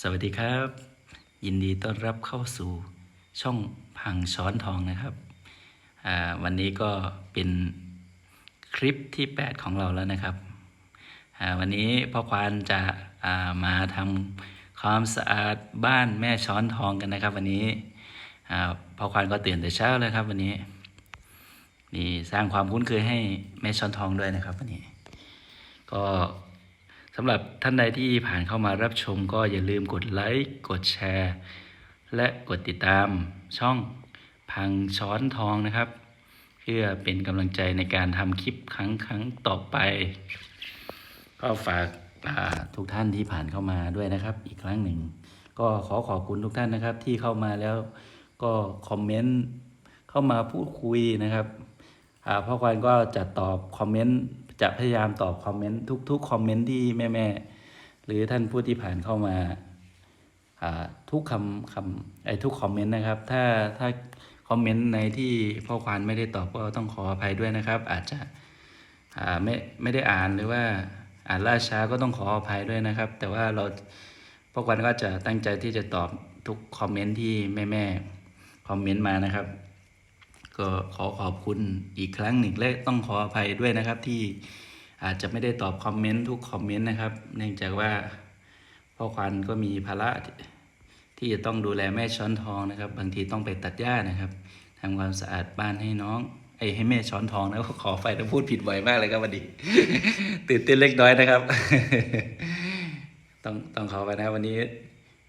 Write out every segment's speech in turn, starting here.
สวัสดีครับ ยินดีต้อนรับเข้าสู่ช่องพังช้อนทองนะครับวันนี้ก็เป็นคลิปที่ 8 ของเราแล้วนะครับวันนี้พ่อควานจะามาทำความสะอาดบ้านแม่ช้อนทองกันนะครับ วันนี้พ่อควานก็ตื่นแต่เช้าเลยครับ วันนี้นี่สร้างความคุ้นเคยให้แม่ช้อนทองด้วยนะครับ วันนี้ ก็ สำหรับท่านใดที่ผ่านเข้ามารับชมก็อย่าลืมกดไลค์ กดแชร์ และกดติดตามช่องพังช้อนทองนะครับ เพื่อเป็นกำลังใจในการทำคลิปครั้งครั้งต่อไป ก็ฝากทุกท่านที่ผ่านเข้ามาด้วยนะครับ อีกครั้งหนึ่ง ก็ขอขอบคุณทุกท่านนะครับ ที่เข้ามาแล้วก็คอมเมนต์เข้ามาพูดคุยนะครับพ่อควานก็จะตอบคอมเมนต์ จะพยายามตอบคอมเมนต์ทุกๆคอมเมนต์ที่แม่ๆหรือท่านผู้ที่ผ่านเข้ามาทุกคำคำไอ้ทุกคอมเมนต์นะครับ ถ้าถ้าคอมเมนต์ในที่พ่อควานไม่ได้ตอบก็ต้องขออภัยด้วยนะครับ อาจจะไม่ไม่ได้อ่านหรือว่าอ่านล่าช้าก็ต้องขออภัยด้วยนะครับ แต่ว่าเราพ่อควานก็จะตั้งใจที่จะตอบทุกคอมเมนต์ที่แม่ๆคอมเมนต์มานะครับ ก็ขอขอบคุณอีกครั้งหนึ่งและต้องขออภัยด้วยนะครับที่อาจจะไม่ได้ตอบคอมเมนต์ทุกคอมเมนต์นะครับ เนื่องจากว่าพ่อควันก็มีภาระที่จะต้องดูแลแม่ช้อนทองนะครับ บางทีต้องไปตัดหญ้านะครับทำความสะอาดบ้านให้น้องไอ้ให้แม่ช้อนทองนะขอไฟถ้าพูดผิดบ่อยมากเลยครับวันนี้ตื่นเต้นเล็กน้อยนะครับ ต้องต้องขอไปนะวันนี้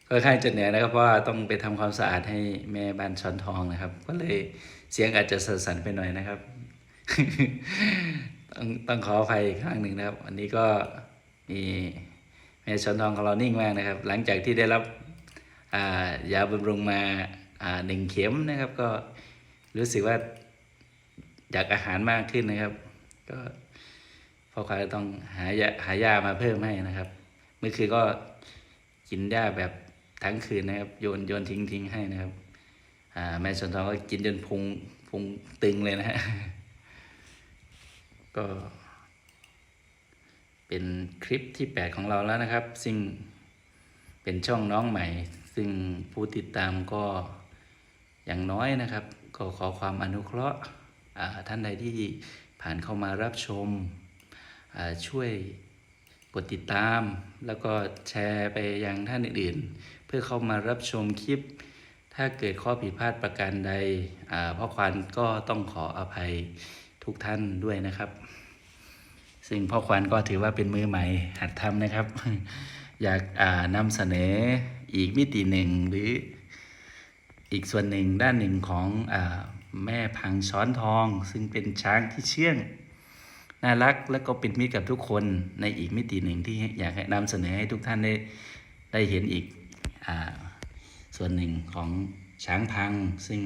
ค่อนข้างจะเหนื่อยนะครับเพราะว่าต้องไปทำความสะอาดให้แม่บ้านช้อนทองนะครับ ก็เลยเสียงอาจจะสั่นๆไปหน่อยนะครับ ต้องต้องขออภัยอีกครั้งหนึ่งนะครับวันนี้ก็มีแม่ช้อนทองของเรานิ่งมากนะครับ หลังจากที่ได้รับายาบำรุงมาหนึ่งเข็มนะครับ ก็รู้สึกว่าอยากอาหารมากขึ้นนะครับ ก็พ่อควาต้องหายาหายามาเพิ่มให้นะครับ เมื่อคืนก็กินหญ้าแบบ ทั้งคืนนะครับ โยนโยนทิ้งทิ้งให้นะครับ อ่าแม่ชนทองก็กินจนพุงพุงตึงเลยนะฮะก็ เป็นคลิปที่ 8 ของเราแล้วนะครับ ซึ่งเป็นช่องน้องใหม่ ซึ่งผู้ติดตามก็อย่างน้อยนะครับ ก็ขอความอนุเคราะห์ท่านใดที่ผ่านเข้ามารับชม ช่วยกดติดตาม แล้วก็แชร์ไปยังท่านอื่นๆ พื่อเข้ามารับชมคลิป ถ้าเกิดข้อผิดพลาดประการใดพ่อควานก็ต้องขออภัยทุกท่านด้วยนะครับ ซึ่งพ่อควานก็ถือว่าเป็นมือใหม่หัดทำนะครับ อยากานำเสนออีกมิติหนึ่งหรืออีกส่วนหนึ่งด้านหนึ่งของอแม่พังช้อนทอง ซึ่งเป็นช้างที่เชื่องน่ารักและก็เป็นมิตรกับทุกคนในอีกมิติหนึ่งที่อยากนำเสนอให้ทุกท่านได้ได้เห็นอีก ส่วนหนึ่งของช้างพัง ซึ่ง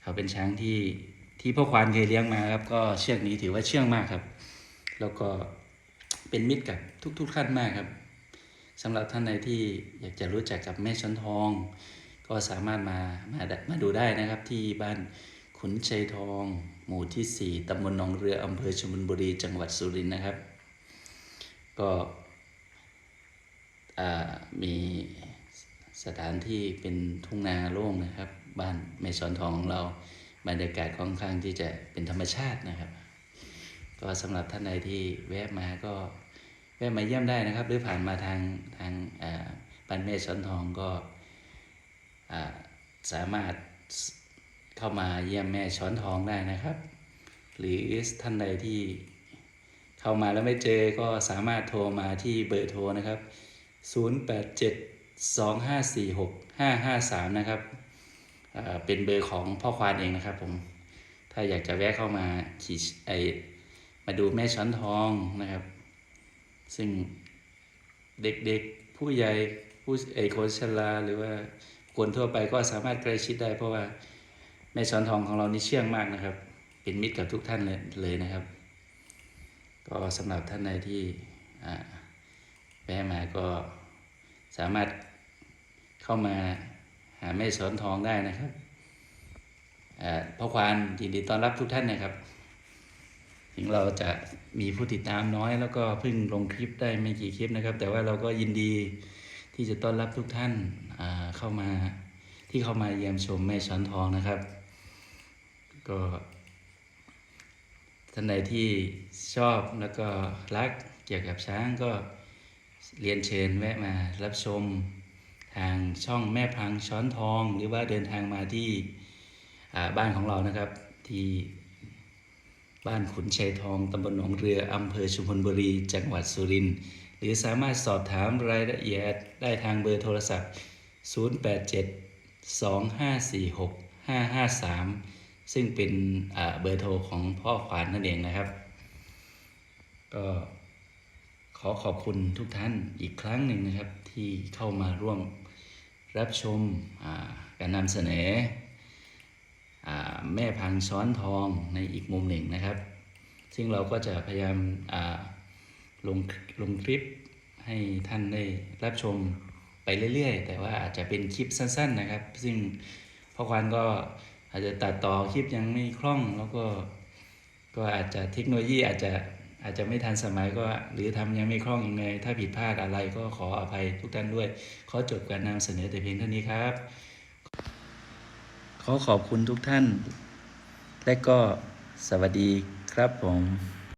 เขาเป็นช้างที่ที่พ่อควานเคยเลี้ยงมาครับ ก็เชือกนี้ถือว่าเชื่องมากครับ แล้วก็เป็นมิตรกับทุกๆท่านมากครับสำหรับท่านใดที่อยากจะรู้จักกับแม่ช้อนทอง ก็สามารถมามามาดูได้นะครับที่บ้านขุนชัยทอง หมู่ที่ 4ตำบลหนองเรืออำเภอชลบุรีจังหวัดสุรินทร์นะครับ ก็มี สถานที่เป็นทุ่งนาโล่งนะครับ บ้านแม่ช้อนทองของเราบรรยากาศค่อนข้างที่จะเป็นธรรมชาตินะครับ ก็สำหรับท่านใดที่แวะมาก็แวะมาเยี่ยมได้นะครับ หรือผ่านมาทางทางบ้านแม่ช้อนทองก็สามารถเข้ามาเยี่ยมแม่ช้อนทองได้นะครับ หรือท่านใดที่เข้ามาแล้วไม่เจอก็สามารถโทรมาที่เบอร์โทรนะครับ 087 0872546553 นะครับเป็นเบอร์ของพ่อควานเองนะครับผม ถ้าอยากจะแวะเข้ามาขี่ไอมาดูแม่ช้อนทองนะครับ ซึ่งเด็กๆผู้ใหญ่ผู้ไอคนชราหรือว่าคนทั่วไปก็สามารถใกล้ชิดได้ เพราะว่าแม่ช้อนทองของเรานี่เชื่องมากนะครับ เป็นมิตรกับทุกท่านเลยเลยนะครับ ก็สำหรับท่านใดที่แวะมาก็ สามารถเข้ามาหาแม่ช้อนทองได้นะครับอ่าพ่อควานยินดีต้อนรับทุกท่านนะครับ ถึงเราจะมีผู้ติดตามน้อย แล้วก็เพิ่งลงคลิปได้ไม่กี่คลิปนะครับ แต่ว่าเราก็ยินดีที่จะต้อนรับทุกท่านาเข้ามาที่เข้ามาเยี่ยมชมแม่ช้อนทองนะครับ ก็ท่านใดที่ชอบแล้วก็รักเกี่ยวกับช้างก็ เรียนเชิญแวะมารับชมทางช่องแม่พังช้อนทอง หรือว่าเดินทางมาที่บ้านของเรานะครับ ที่บ้านขุนชัยทองตำบลหนองเรืออำเภอชุมพลบุรี จังหวัดสุรินทร์หรือสามารถสอบถามรายละเอียดได้ทางเบอร์โทรศัพท์ 087 2546 553 ซึ่งเป็นเบอร์โทรของพ่อขวานนั่นเองนะครับ ก็ ขอขอบคุณทุกท่านอีกครั้งหนึ่งนะครับ ที่เข้ามาร่วมรับชมการนำเสนอแม่พังช้อนทองในอีกมุมหนึ่งนะครับ ซึ่งเราก็จะพยายามลงลงคลิปให้ท่านได้รับชมไปเรื่อยๆ แต่ว่าอาจจะเป็นคลิปสั้นๆนะครับ ซึ่งพ่อควานก็อาจจะตัดต่อคลิปยังไม่คล่อง แล้วก็ก็อาจจะเทคโนโลยีอาจจะ อาจจะไม่ทันสมัยก็หรือทำยังไม่คล่องยังไง ถ้าผิดพลาดอะไรก็ขออภัยทุกท่านด้วย ขอจบการนำเสนอแต่เพียงเท่านี้ครับ ขอขอบคุณทุกท่าน และก็สวัสดีครับผม